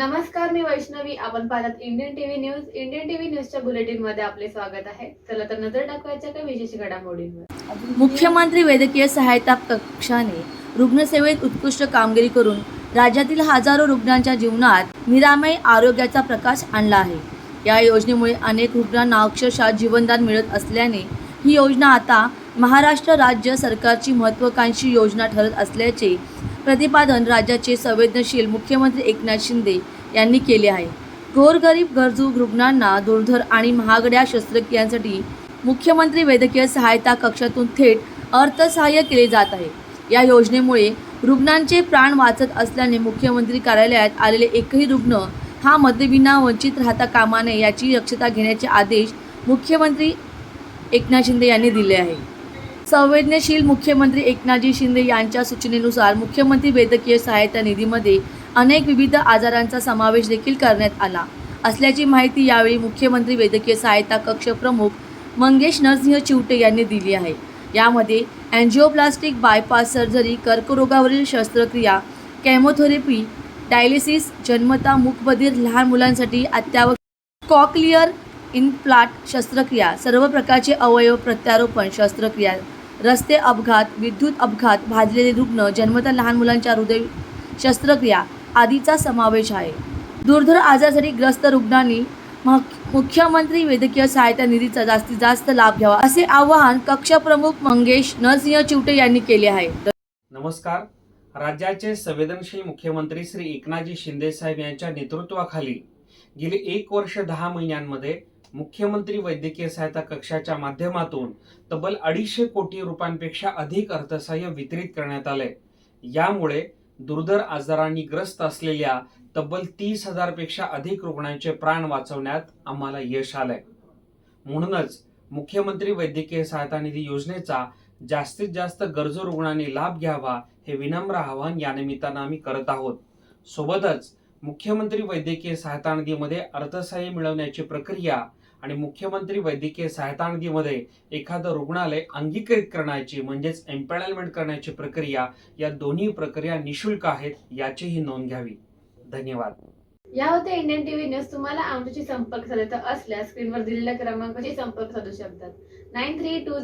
नमस्कार मी वैष्णवी. आपण पाहतात Indian TV news Indian TV न्यूजच्या बुलेटिनमध्ये आपले स्वागत आहे. चला तर नजर टाकवायच्या काही विशेष घडामोडींवर. मुख्यमंत्री वैद्यकीय सहायता कक्षाने रुग्णसेवेत उत्कृष्ट कामगिरी करून राज्यातील हजारो रुग्णांच्या जीवनात निरामय आरोग्याचा प्रकाश आणला आहे. या योजनेमुळे अनेक रुग्णांना अक्षरशः जीवनदान मिळत असल्याने ही योजना आता महाराष्ट्र राज्य सरकारची महत्त्वाकांक्षी योजना ठरत असल्याचे प्रतिपादन राज्याचे संवेदनशील मुख्यमंत्री एकनाथ शिंदे यांनी केले आहे. गोरगरीब गरजू रुग्णांना दुर्धर आणि महागड्या शस्त्रक्रियांसाठी मुख्यमंत्री वैद्यकीय सहायता कक्षातून थेट अर्थसहाय्य केले जात आहे. या योजनेमुळे रुग्णांचे प्राण वाचत असल्याने मुख्यमंत्री कार्यालयात आलेले एकही रुग्ण हा मदतीविना वंचित राहता कामा नये याची दक्षता घेण्याचे आदेश मुख्यमंत्री एकनाथ शिंदे यांनी दिले आहे. संवेदनशील मुख्यमंत्री एकनाथजी शिंदे यांच्या सूचनेनुसार मुख्यमंत्री वैद्यकीय सहायता निधीमध्ये अनेक विविध आजारांचा समावेश देखील करण्यात आला. असल्याची माहिती यावेळी मुख्यमंत्री वैद्यकीय सहायता कक्ष प्रमुख मंगेश नरसिंह चिवटे यांनी दिली आहे. यामध्ये अँजिओप्लास्टिक बायपास सर्जरी कर्करोगावरील शस्त्रक्रिया कॅमोथेरपी डायलिसिस जन्मता मूकबधीर लहान मुलांसाठी अत्यावश्यक कॉक्लिअर इनप्लाट शस्त्रक्रिया सर्व प्रकारचे अवयव प्रत्यारोपण शस्त्रक्रिया रस्ते अपघात विद्युत अपघात भाजलेले रुग्ण जन्मता लहान मुलांच्या हृदय शस्त्रक्रिया आदीचा समावेश आहे. दुर्धर आजारासाठी ग्रस्त रुग्णांनी मुख्यमंत्री वैद्यकीय सहायता निधीचा जास्तीत जास्त लाभ घ्यावा असे आवाहन कक्षप्रमुख मंगेश नरसिंह चिवटे यांनी केले आहे. नमस्कार. राज्याचे संवेदनशील मुख्यमंत्री श्री एकनाथजी शिंदे साहेब यांच्या नेतृत्वाखाली गेली एक वर्ष दहा महिन्यांमध्ये मुख्यमंत्री वैद्यकीय सहायता कक्षाच्या माध्यमातून तब्बल अडीचशे कोटी रुपयांपेक्षा अधिक अर्थसहाय्य वितरित करण्यात आले यामुळे दुर्धर आजारांनी ग्रस्त असलेल्या तब्बल तीस हजारपेक्षा अधिक रुग्णांचे प्राण वाचवण्यात आम्हाला यश आलंय. म्हणूनच मुख्यमंत्री वैद्यकीय सहायता निधी योजनेचा जास्तीत जास्त गरजू रुग्णांनी लाभ घ्यावा हे विनम्र आवाहन या निमित्तानं आम्ही करत आहोत. सोबतच मुख्यमंत्री वैद्यकीय सहायता निधीमध्ये अर्थसहाय्य मिळवण्याची प्रक्रिया आणि मुख्यमंत्री वैद्यकीय सहायता निधीमध्ये एखादं रुग्णालय अंगीकृत करण्याची म्हणजेच एम्पॅनलमेंट करण्याची प्रक्रिया या दोन्ही प्रक्रिया निशुल्क आहेत याचीही नोंद घ्यावी. धन्यवाद. या होत्या इंडियन टीव्ही न्यूज तुम्हाला आमच्याशी संपर्क साधायचा असल्यास स्क्रीनवर दिलेल्या क्रमांकाशी संपर्क साधू शकतात. Nine three to